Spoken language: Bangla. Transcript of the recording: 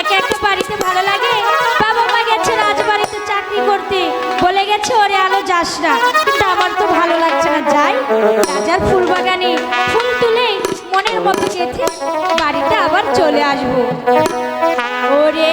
একে একটা বাড়িতে ভালো লাগে? বাবা মা গেছে রাজবাড়িতে চাকরি করতে। বলে গেছে, ওরে আলো যাস না। কিন্তু আমার তো ভালো লাগছে না। যাই, রাজার ফুল বাগানে ফুল তুলে মনের মতো গেথে বাড়িতে আবার চলে আসব। ওরে